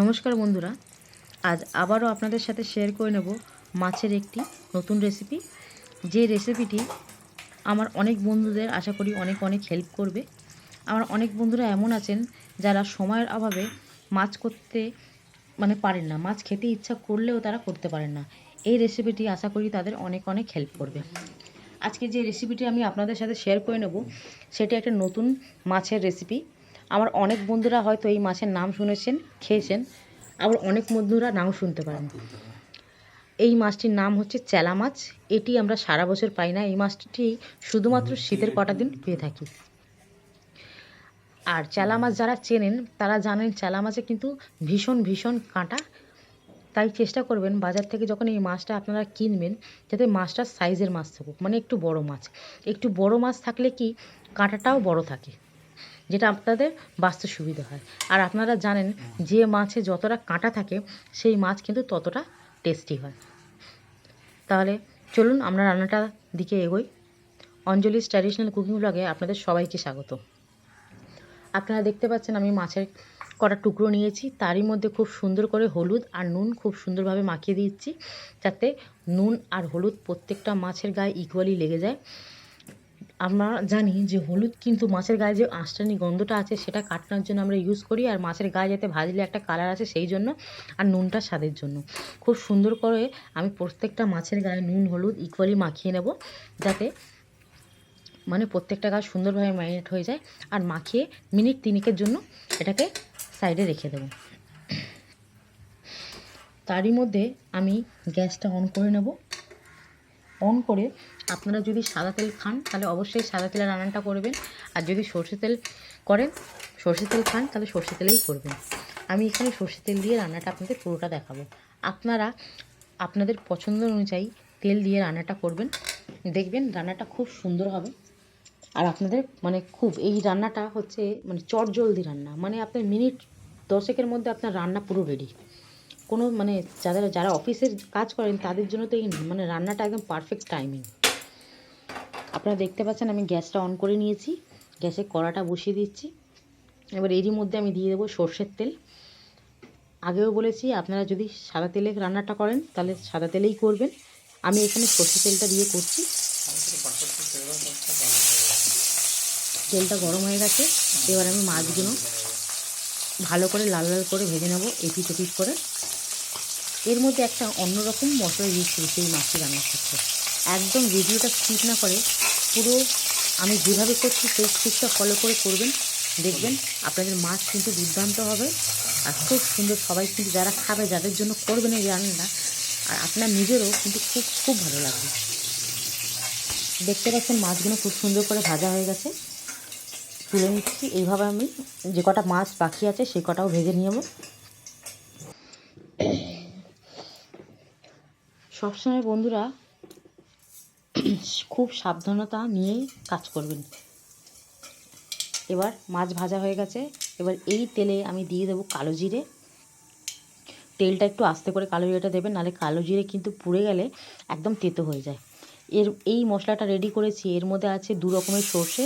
নমস্কার বন্ধুরা, আজ আবারও আপনাদের সাথে শেয়ার করে নেব মাছের একটি নতুন রেসিপি যে রেসিপিটি আমার অনেক বন্ধুদের, আশা করি অনেক অনেক হেল্প করবে। আমার অনেক বন্ধুরা এমন আছেন যারা সময়ের অভাবে মাছ করতে মানে পারেন না, মাছ খেতে ইচ্ছা করলেও তারা করতে পারেন না। এই রেসিপিটি আশা করি তাদের অনেক অনেক হেল্প করবে। আজকে যে রেসিপিটি আমি আপনাদের সাথে শেয়ার করে নেব, সেটি একটা নতুন মাছের রেসিপি আমার অনেক বন্ধুরা হয়তো এই মাছের নাম শুনেছেন খেয়েছেন আবার অনেক বন্ধুরা নাও শুনতে পারেন। এই মাছটির নাম হচ্ছে চেলা মাছ। এটি আমরা সারা বছর পাই না। এই মাছটি শুধুমাত্র শীতের কটা দিন পেয়ে থাকি। আর চেলা মাছ যারা চেনেন তারা জানেন চেলা মাছে কিন্তু ভীষণ ভীষণ কাঁটা। তাই চেষ্টা করবেন বাজার থেকে যখন এই মাছটা আপনারা কিনবেন যাতে মাছটা সাইজের মাছ থাকুক। মানে একটু বড় মাছ। একটু বড় মাছ থাকলে কি কাঁটাটাও বড় থাকে। যেটা আপনাদের বাঁচতে সুবিধা হয়। আর আপনারা জানেন যে মাছে যতটা কাঁটা থাকে, সেই মাছ কিন্তু ততটা টেস্টি হয়। তাহলে চলুন আমরা রান্নাটা দিকে এগোই। অঞ্জলিস ট্র্যাডিশনাল কুকিং ব্লগে আপনাদের সবাইকে স্বাগত। আপনারা দেখতে পাচ্ছেন আমি মাছের কটা টুকরো নিয়েছি। তারই মধ্যে খুব সুন্দর করে হলুদ আর নুন খুব সুন্দরভাবে মাখিয়ে দিচ্ছি, যাতে নুন আর হলুদ প্রত্যেকটা মাছের গায়ে ইকুয়ালি লেগে যায়। আমরা জানি যে হলুদ কিন্তু মাছের গায়ে যে আঁশটানি গন্ধটা আছে, সেটা কাটানোর জন্য আমরা ইউজ করি। আর মাছের গায়ে যাতে ভাজলে একটা কালার আছে সেই জন্য আর নুনটা স্বাদের জন্য। খুব সুন্দর করে আমি প্রত্যেকটা মাছের গায়ে নুন, হলুদ ইকুয়ালি মাখিয়ে নেব, যাতে মানে প্রত্যেকটা গাছ সুন্দরভাবে ম্যারিনেট হয়ে যায়। আর মাখিয়ে মিনিট তিনেকের জন্য এটাকে সাইডে রেখে দেবো। তারই মধ্যে আমি গ্যাসটা অন করে নেব। অন করে আপনারা যদি সাদা তেল খান, তাহলে অবশ্যই সাদা তেলে রান্নাটা করবেন। আর যদি সর্ষে তেল করেন, সর্ষে তেল খান, তাহলে সর্ষে তেলেই করবেন। আমি এখানে সর্ষে তেল দিয়ে রান্নাটা আপনাদের পুরোটা দেখাবো। আপনারা, আপনাদের পছন্দ অনুযায়ী তেল দিয়ে রান্নাটা করবেন। দেখবেন রান্নাটা খুব সুন্দর হবে। আর আপনাদের মানে খুব, এই রান্নাটা হচ্ছে মানে চটজলদি রান্না। মানে আপনার মিনিট দশেকের মধ্যে আপনার রান্না পুরো রেডি কোনো মানে যারা যারা অফিসের কাজ করেন, তাদের জন্য তো এই মানে রান্নাটা একদম পারফেক্ট টাইমিং আপনারা দেখতে পাচ্ছেন আমি গ্যাসটা অন করে নিয়েছি, গ্যাসে কড়াটা বসিয়ে দিচ্ছি। এবার এরই মধ্যে আমি দিয়ে দেবো সর্ষের তেল। আগেও বলেছি, আপনারা যদি সাদা তেলে রান্নাটা করেন, তাহলে সাদা তেলেই করবেন। আমি এখানে সর্ষের তেলটা দিয়ে করছি। তেলটা গরম হয়ে গেছে, এবার আমি মাছগুলো ভালো করে লাল লাল করে ভেজে নেব এপিট ওপিট করে। এর মধ্যে একটা অন্যরকম মশলা ইউজ করেছি এই মাছটি রান্নার ক্ষেত্রে একদম ভিডিওটা স্কিপ না করে পুরো আমি যেভাবে করছি সেই স্কিপটা ফলো করে করবেন। দেখবেন আপনাদের মাছ কিন্তু দুর্দান্ত হবে আর খুব সুন্দর সবাই কিন্তু যারা খাবে যাদের জন্য করবেন এই রান্নাটা আর আপনার নিজেরও কিন্তু খুব খুব ভালো লাগবে। দেখতে পাচ্ছেন মাছগুলো খুব সুন্দর করে ভাজা হয়ে গেছে। তুলে নিচ্ছি। এইভাবে আমি যে কটা মাছ বাকি আছে সেই কটাও ভেজে নিয়ে সবসময় বন্ধুরা খুব সাবধানতা নিয়েই কাজ করবেন। এবার মাছ ভাজা হয়ে গেছে। এবার এই তেলে আমি দিয়ে দেবো কালো জিরে। তেলটা একটু আস্তে করে কালো জিরেটা দেবেন, নাহলে কালো জিরে কিন্তু পুড়ে গেলে একদম তেতো হয়ে যায়। এর, এই মশলাটা রেডি করেছি। এর মধ্যে আছে দু রকমের সর্ষে,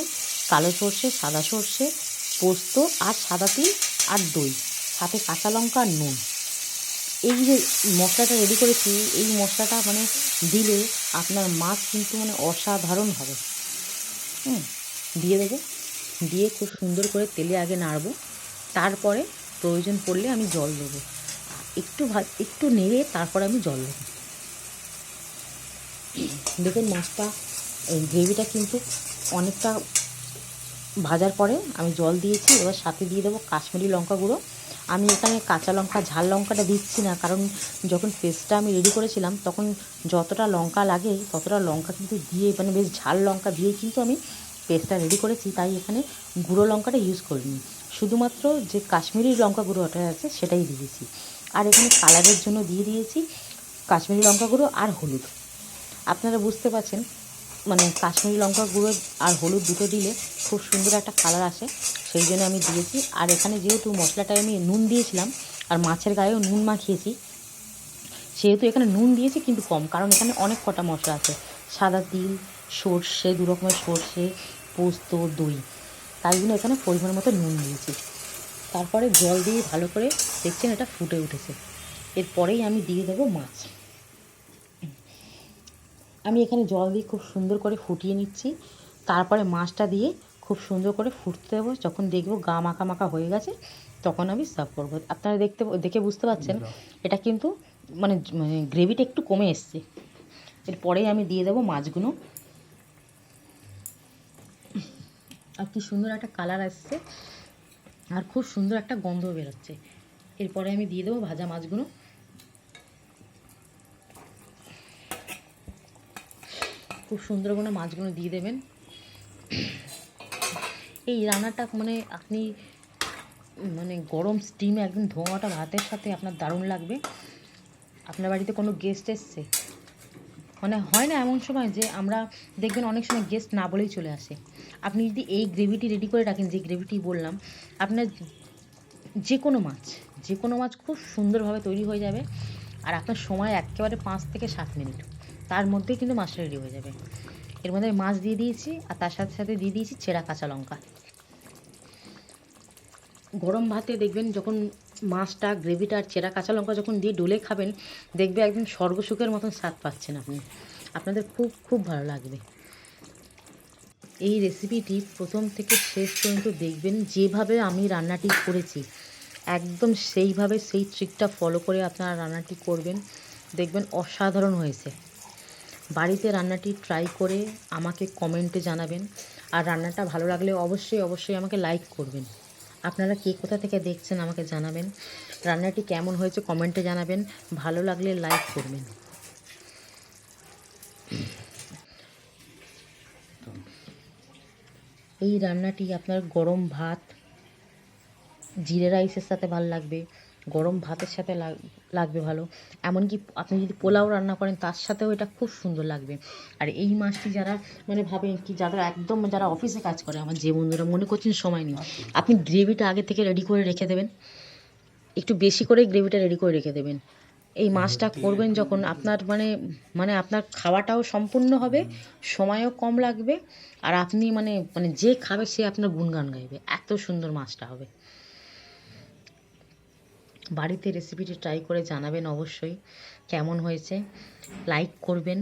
কালো সর্ষে, সাদা সর্ষে, পোস্ত আর সাদা তিল আর দই। সাথে কাঁচা লঙ্কা আর নুন। এই যে মশলাটা রেডি করেছি, এই মশলাটা মানে দিলে আপনার মাছ কিন্তু মানে অসাধারণ হবে। হুম, দিয়ে দেবো। দিয়ে খুব সুন্দর করে তেলে আগে নাড়বো। তারপরে প্রয়োজন পড়লে আমি জল দেবো। একটু ভা, একটু নেড়ে তারপরে আমি জল দেবো। দেখুন মাছটা গ্রেভিটা কিন্তু অনেকটা ভাজার পরে আমি জল দিয়েছি। এবার সাথে দিয়ে দেবো কাশ্মীরি লঙ্কা গুঁড়ো। আমি এখানে কাঁচা লঙ্কা, ঝাল লঙ্কাটা দিচ্ছি না, কারণ যখন পেস্টটা আমি রেডি করেছিলাম, তখন যতটা লঙ্কা লাগে, ততটা লঙ্কা কিন্তু দিয়ে মানে বেশ ঝাল লঙ্কা দিয়ে কিন্তু আমি পেস্টটা রেডি করেছি, তাই এখানে গুঁড়ো লঙ্কাটা ইউজ করিনি। শুধুমাত্র যে কাশ্মীরি লঙ্কা গুঁড়োটা আছে, সেটাই দিয়েছি। আর এখানে কালারের জন্য দিয়ে দিয়েছি কাশ্মীরি লঙ্কা গুঁড়ো আর হলুদ। আপনারা বুঝতে পারছেন মানে কাশ্মীরি লঙ্কা গুঁড়ো আর হলুদ দুটো দিলে খুব সুন্দর একটা কালার আসে, সেই জন্য আমি দিয়েছি। আর এখানে যেহেতু মশলাটায় আমি নুন দিয়েছিলাম, আর মাছের গায়েও নুন মাখিয়েছি, সেহেতু এখানে নুন দিয়েছি কিন্তু কম, কারণ এখানে অনেক কটা মশলা আছে। সাদা তিল, সর্ষে, দু রকমের সর্ষে, পোস্ত, দই, তাই জন্য এখানে পরিমাণ মতো নুন দিয়েছি। তারপরে জল দিয়ে ভালো করে দেখছেন এটা ফুটে উঠেছে। এরপরেই আমি দিয়ে দেবো মাছ। আমি এখানে জল দিয়ে খুব সুন্দর করে ফুটিয়ে নিচ্ছি। তারপরে মাছটা দিয়ে খুব সুন্দর করে ফুটতে দেবো। যখন দেখব গা মাখা মাখা হয়ে গেছে তখন আমি সার্ভ করব। আপনারা দেখতে দেখে বুঝতে পারছেন এটা কিন্তু মানে মানে গ্রেভিটা একটু কমে এসছে। এরপরেই আমি দিয়ে দেবো মাছগুলো। আর কি সুন্দর একটা কালার আসছে আর খুব সুন্দর একটা গন্ধ বেরোচ্ছে। এরপরে আমি দিয়ে দেবো ভাজা মাছগুলো। খুব সুন্দর করে মাছগুলো দিয়ে দেবেন। এই রান্নাটা মানে আপনি মানে গরম স্টিমে একদম ধোঁয়াটা ভাতের সাথে আপনার দারুণ লাগবে। আপনার বাড়িতে কোনো গেস্ট এসছে? মানে হয় না এমন সময় যে আমরা দেখবেন অনেক সময় গেস্ট না বলেই চলে আসে। আপনি যদি এই গ্রেভিটি রেডি করে রাখেন, যে গ্রেভিটি বললাম, আপনার যে কোনো মাছ যে কোনো মাছ খুব সুন্দরভাবে তৈরি হয়ে যাবে। আর আপনার সময় একেবারে পাঁচ থেকে সাত মিনিট। তার মধ্যেই কিন্তু মাছটা রেডি হয়ে যাবে। এর মধ্যে মাছ দিয়ে দিয়েছি, আর তার সাথে সাথে দিয়ে দিয়েছি ছেঁড়া কাঁচা লঙ্কা। গরম ভাতে দেখবেন যখন মাছটা, গ্রেভিটা আর চেরা কাঁচা লঙ্কা যখন দিয়ে ডলে খাবেন, দেখবে একদম স্বর্গসুখের মতন স্বাদ পাচ্ছেন আপনি। আপনাদের খুব খুব ভালো লাগবে। এই রেসিপিটি প্রথম থেকে শেষ পর্যন্ত দেখবেন, যেভাবে আমি রান্নাটি করেছি, একদম সেইভাবে সেই ট্রিকটা ফলো করে আপনারা রান্নাটি করবেন। দেখবেন অসাধারণ হয়েছে। বাড়িতে রান্নাটি ট্রাই করে আমাকে কমেন্টে জানাবেন। আর রান্নাটা ভালো লাগলে অবশ্যই অবশ্যই আমাকে লাইক করবেন। আপনারা কে কোথা থেকে দেখছেন আমাকে জানাবেন। রান্নাটি কেমন হয়েছে কমেন্টে জানাবেন। ভালো লাগলে লাইক করবেন। এই রান্নাটি আপনার গরম ভাত, জিরে রাইসের সাথে ভালো লাগবে। গরম ভাতের সাথে লাগ- লাগবে ভালো। এমনকি আপনি যদি পোলাও রান্না করেন তার সাথেও এটা খুব সুন্দর লাগবে। আর এই মাছটি যারা মানে ভাবেন কি যারা একদম যারা অফিসে কাজ করে আমার যে বন্ধুরা মনে করছেন সময় নেই আপনি গ্রেভিটা আগে থেকে রেডি করে রেখে দেবেন। একটু বেশি করে গ্রেভিটা রেডি করে রেখে দেবেন। এই মাছটা করবেন যখন আপনার মানে মানে আপনার খাওয়াটাও সম্পূর্ণ হবে সময়ও কম লাগবে আর আপনি মানে মানে যে খাবে সে আপনার গুণগান গাইবে। এত সুন্দর মাছটা হবে। বাড়িতে রেসিপিটি ট্রাই করে জানাবেন অবশ্যই কেমন হয়েছে লাইক করবেন।